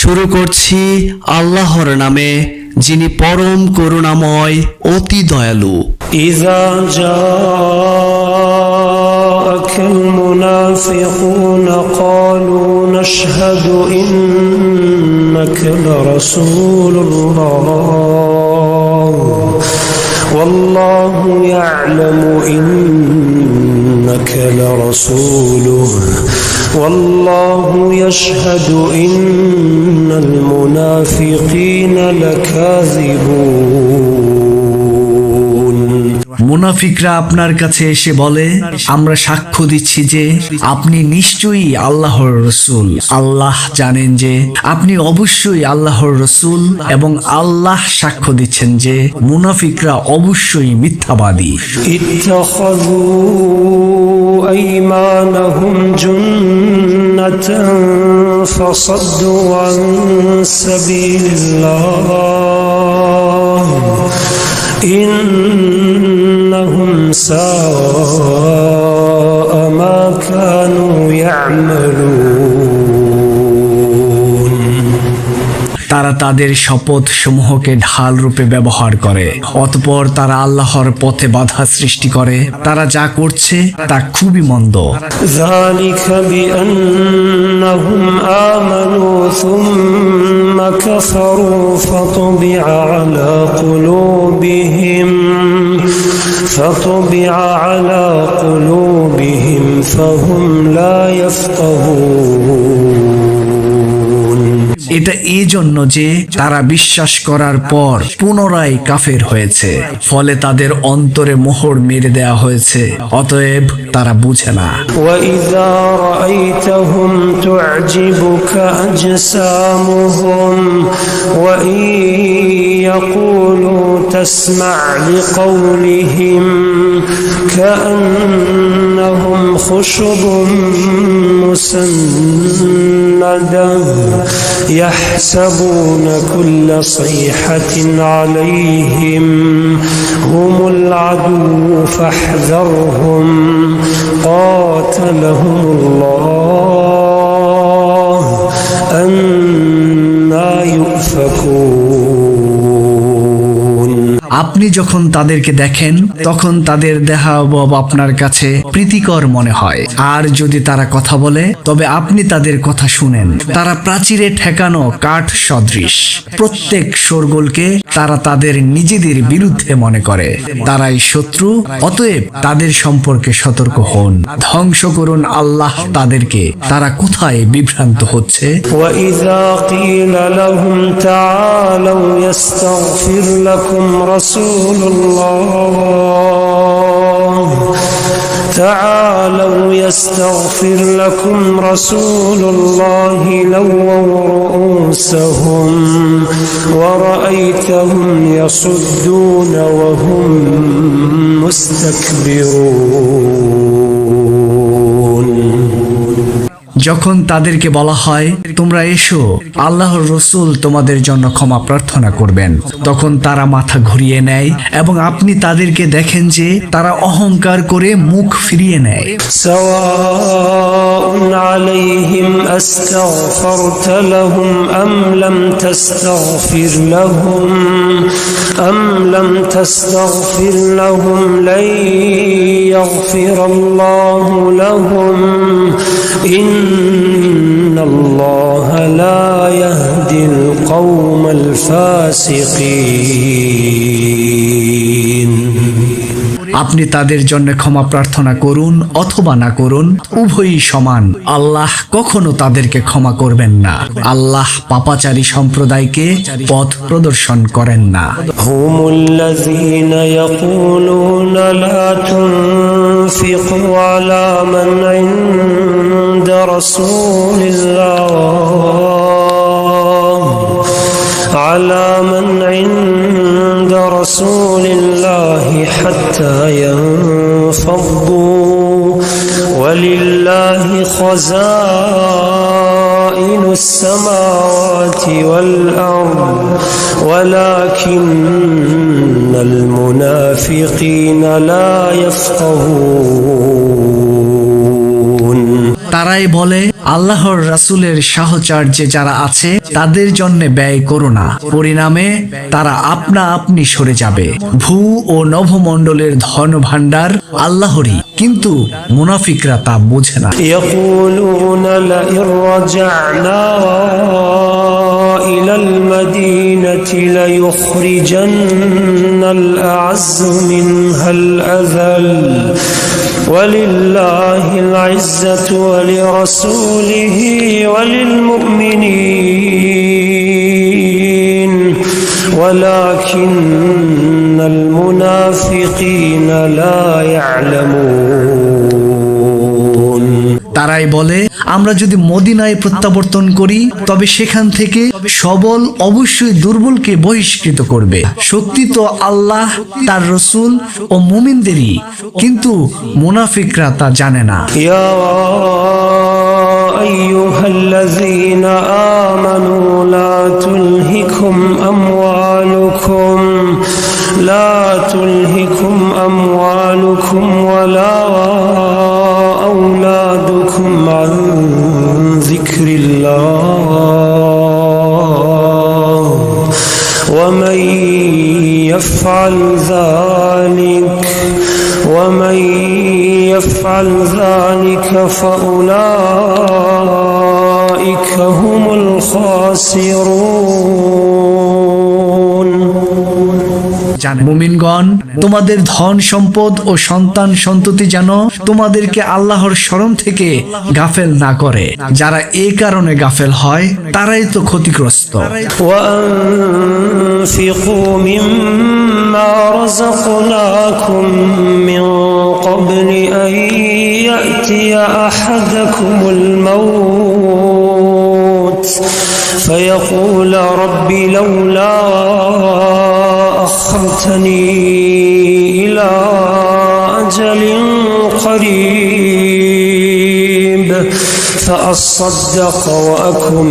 শুরু করছি আল্লাহর নামে যিনি পরম করুণাময় অতি দয়ালু إذا جاءك المنافقون قالوا نشهد إنك لرسول الله والله يعلم إنك لرسوله والله يشهد إن المنافقين لكاذبون. মুনাফিকরা আপনার কাছে এসে বলে আমরা সাক্ষ্য দিচ্ছি যে আপনি নিশ্চয়ই আল্লাহর রসুল আল্লাহ জানেন যে আপনি অবশ্যই আল্লাহর রসুল এবং আল্লাহ সাক্ষ্য দিচ্ছেন যে মুনাফিকরা অবশ্যই মিথ্যাবাদী اتخذوا أيمانهم جنة فصدوا عن سبيل الله إنهم তারা তাদের শপথ সমূহকে ঢাল রূপে ব্যবহার করে অতপর তারা আল্লাহর পথে বাধা সৃষ্টি করে তারা যা করছে তা খুবই মন্দ ذلك بأنهم آمنوا ثم كفروا فطبع على قلوبهم فطبع على قلوبهم فهم لا يفقهون এটা এই জন্য যে তারা বিশ্বাস করার পর পুনরায় কাফের হয়েছে ফলে তাদের অন্তরে মোহর মেরে দেয়া হয়েছে অতএব তারা বুঝে না وإذا رأيتهم تعجبك أجسامهم وإن يقولوا تسمع لقولهم كأنهم خشب مسندة يحسبون كل صيحة عليهم هم العدو فاحذرهم قاتلهم الله আপনি যখন তাদেরকে দেখেন তখন তাদের দেহাবব আপনার কাছে প্রীতিকর মনে হয় আর যদি তারা কথা বলে তবে আপনি তাদের কথা শুনেন তারা প্রাচীরে ঠেকানো কাঠ সদৃশ প্রত্যেক শোরগোলকে তারা তাদের নিজেদের বিরুদ্ধে মনে করে তারাই শত্রু অতএব তাদের সম্পর্কে সতর্ক হন ধ্বংস করুন আল্লাহ তাদেরকে তারা কোথায় বিভ্রান্ত হচ্ছে وإذا قيل لهم تعالوا يستغفر لكم رسول الله. تعالوا يستغفر لكم رسول الله لووا رؤوسهم ورأيتهم يصدون وهم مستكبرون. যখন তাদেরকে বলা হয় তোমরা এসো আল্লাহর রসুল তোমাদের জন্য ক্ষমা প্রার্থনা করবেন তখন তারা মাথা ঘুরিয়ে নেয় এবং আপনি তাদেরকে দেখেন যে তারা অহংকার করে মুখ ফিরিয়ে নেয় سواء عليهم أستغفرت لهم أم لم تستغفر لهم أم لم تستغفر لهم لن يغفر الله لهم আপনি তাদের জন্য ক্ষমা প্রার্থনা করুন অথবা না করুন উভয়ই সমান আল্লাহ কখনো তাদেরকে ক্ষমা করবেন না আল্লাহ পাপাচারী সম্প্রদায়কে পথ প্রদর্শন করেন না هم الذين يقولون لا تنفقوا على من عند رسول الله على من عند رسول الله حتى ينفضوا. ولله خزائن السماوات والأرض ولكن المنافقين لا يفقهون. তারাই বলে আল্লাহর রাসূলের সাহচর্যে যারা আছে তাদের জন্য ব্যয় করো না পরিণামে তারা আপনা আপনি সরে যাবে ভূ ও নভমণ্ডলের ধন ভাণ্ডার আল্লাহরই কিন্তু মুনাফিকরা তা বোঝে না يقولون لئن رجعنا إلى المدينة ليخرجن الأعز منها الأذل ولله العزة ولرسوله وللمؤمنين. ولكن المنافقين لا يعلمون. তারাই বলে আমরা যদি মদিনায় প্রত্যাবর্তন করি তবে সেখান থেকে সবল অবশ্যই দুর্বলকে বহিষ্কৃত করবে শক্তি তো আল্লাহ তার রসুল ও মুমিনদেরই কিন্তু মুনাফিকরা তা জানে না يا أيها الذين آمنوا لا تلهكم أموالكم لا تلهكم أموالكم ولا الله ومن يفعل ذلك ومن يفعل ذلك فأولئك هم الخاسرون জানে মুমিনগণ তোমাদের ধন সম্পদ ও সন্তান সন্ততি যেন তোমাদেরকে আল্লাহর স্মরণ থেকে গাফেল না করে যারা এই কারণে গাফেল হয় তারাই তো ক্ষতিগ্রস্ত وأنفقوا مما رزقناكم من قبل أن يأتي أحدكم الموت فيقول رب لولا أخرتني إلى أجل قريب. فأصدق وأكن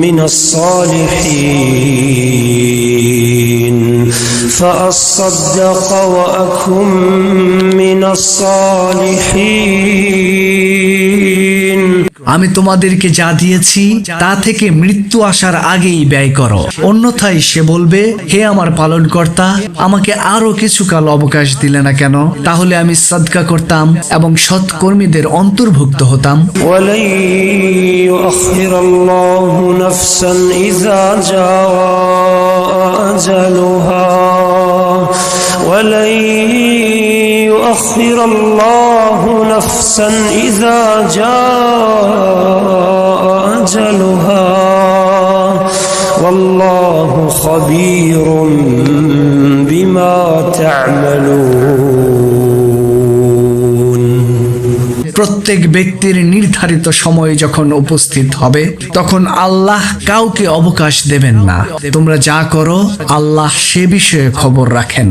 من الصالحين. فأصدق وأكن من الصالحين. আমি তোমাদেরকে যা দিয়েছি তা থেকে মৃত্যু আসার আগেই ব্যয় করো অন্যথায় সে বলবে হে আমার পালনকর্তা আমাকে আরো কিছুকাল অবকাশ দিলে না কেন তাহলে আমি সদকা করতাম এবং সৎকর্মীদের অন্তর্ভুক্ত হতাম ولن يؤخر الله نفسا إذا جاء أجلها ولن يؤخر الله نفسا إذا جاء أجلها والله خبير بما تعملون প্রত্যেক ব্যক্তির নির্ধারিত সময় যখন উপস্থিত হবে তখন আল্লাহ কাউকে অবকাশ দেবেন না তোমরা যা করো আল্লাহ সে বিষয়ে খবর রাখেন